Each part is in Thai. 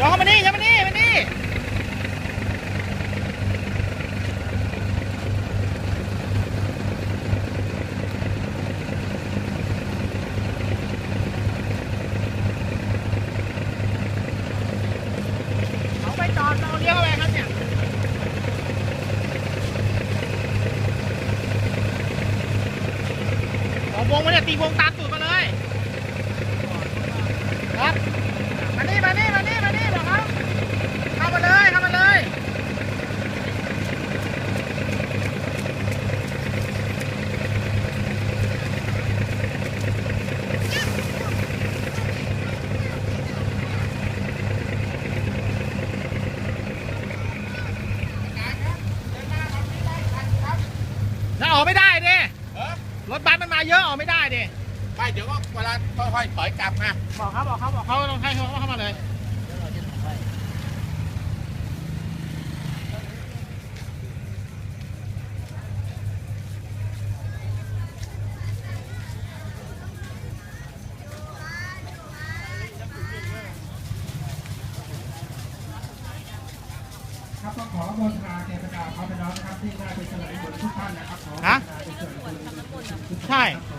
ยอมมานี่ยอมมานี่มานี่เขาไปจอดเราเลี้ยวอะไรครับเนี่ยเขอวงมาเนี่ยตีวงตามตูด ออกไม่ได้ดิเออรถบัสมันมาเยอะออกไม่ได้ดิไม่เดี๋ยวก็เวลาค่อยๆถอยกลับมาบอกเขาบอกเขาบอกเขาต้องให้เขาเข้ามาเลย ขอโมทนาเทพดาพระพี่น้องนะครับที่ได้ไปเฉลยผลทุกท่านนะครับขอฮะไปเฉลยผลทุกท่านใช่ขอ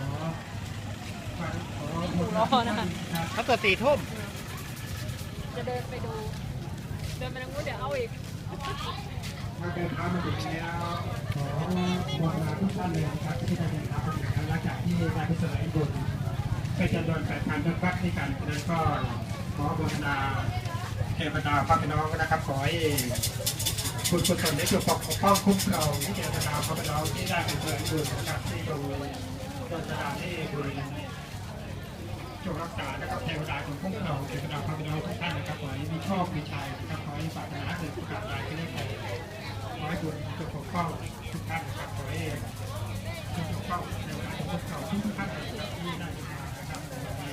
ขอโมทนาทุกท่านครับเขาตรวจสี่ทุ่มจะเดินไปดู เดินไปทางนู้นเดี๋ยวเอาอีกถ้าเดินทางมาถึงแล้วขอโมทนาทุกท่านเลยนะครับที่ได้เดินทางมาถึงกันหลังจากที่ได้ไปเฉลยผลเป็นจำนวนแปดพันท่านพักที่กันฉะนั้นก็ขอโมทนาเทพดาพระพี่น้องนะครับขอให้ คุณกุศลนี้จงปกป้องคุ้มครองที่เทพดาพระพี่น้องที่ได้เปเฉลยผลนะครับที่ตรงโดนสถาที่บริเวณจงรักษานะครับเทวดาของพวกเราเทวดาพระบิดาทุกท่านนะครับขอให้มีโชคมีชัยนะครับขอให้ปรารถนาเกิดประกาศใดก็ได้แต่ขอให้บุญจงปกป้องทุกท่านนะครับขอให้จงปกป้องเทวดาของพวกเราทุกท่านนะครับที่ได้มานะครับใน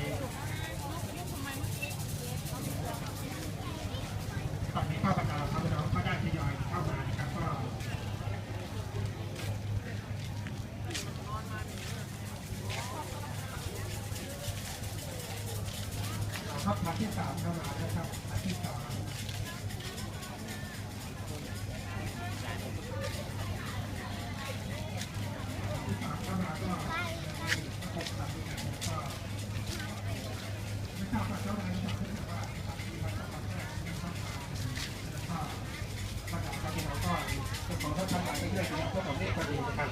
ตอนนี้ก็บรรดาพระบิดาก็ได้ทยอยเข้ามานะครับก็ ครับพัก ที่สามเข้ามานะครับพักที่สามที่สามเข้ามาก็หกพันด้วยกันก็ไม่ทราบว่าเจ้าหน้าที่จะพูดว่าที่วัดจังหวัดแรกที่เข้ามาแล้วก็ประกาศครับพี่น้องก็จะขอท่านทำงานไปเรื่อยๆนะครับพวกผมเรียกพอดีนะครับ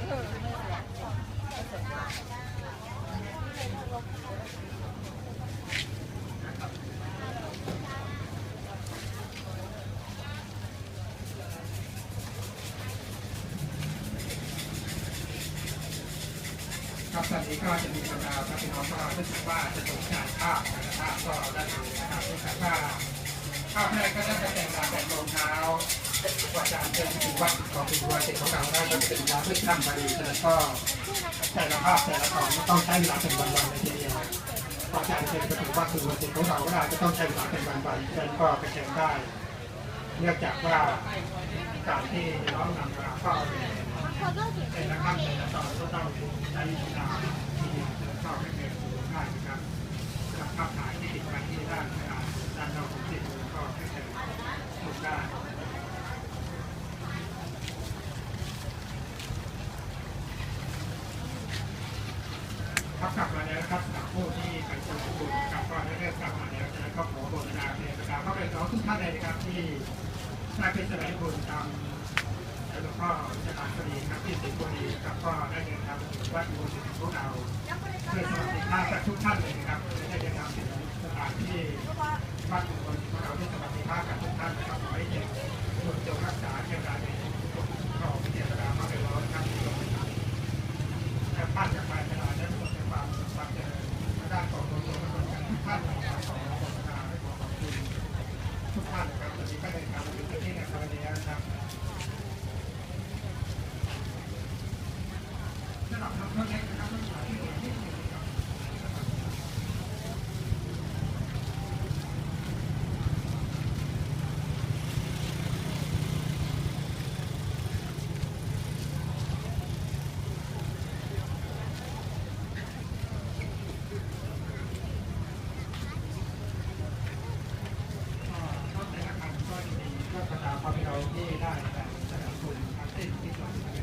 ครันนี้ก็จะมีบรรดาพระพี่น้องก็รู้สึกว่าจะสนใจภาพนะครับก็ได้เลยนะครับเนื่องจากว่าภาพแรกก็จะแต่งงานแต่งรองเท้าว่าจะเดินถึงวัดของเป็นวัดเสร็จของเราได้ก็เป็นการเลือกตั้งพอดีแล้วก็แต่ละภาพแต่ละของต้องใช้เวลาเป็นวันๆเลยทีเดียวพอจะเดินไปถึงวัดถึงวันเสร็จของเราก็ได้จะต้องใช้เวลาเป็นวันๆฉะนั้นก็กระเชงได้ เนื่องจากว่าการที่น้องนำมาเข้า ไปเรียนรู้ได้นะครับสำหรับภาพถ่ายที่ติดไปที่ด้านเวลาด้านนอกของจิตก็แค่จะถูกได้ขับกลับมาแล้วนะครับกับผู้ที่ไปชมกลับก็ได้เริ่มกลับมาแล้วฉะนั้นก็ขอบนนาเลยนะครับก็เป็นน้องทุกท่านเลยนะครับที่ได้เป็นสมัยบุญตาม แล้วก็สถานบดีครับที่สิงห์บุรีครับก็ได้เดินทางมาถึงวัดอุโบสถของพวกเราเพื่อสวัสดีภาพทุกท่านเลยนะครับได้เดินทางถึงสถานที่วัดอุโบสถขเราที่สวัสดีภาพกับทุกท่านนะครับขอให้เจ็บส่วนเจ้ารักษาเจ้าการในทุกคนขอพิจารณามากเลยนะครับครับป้าจะ ได้แต่แต่ละคนเต้นที่ต่า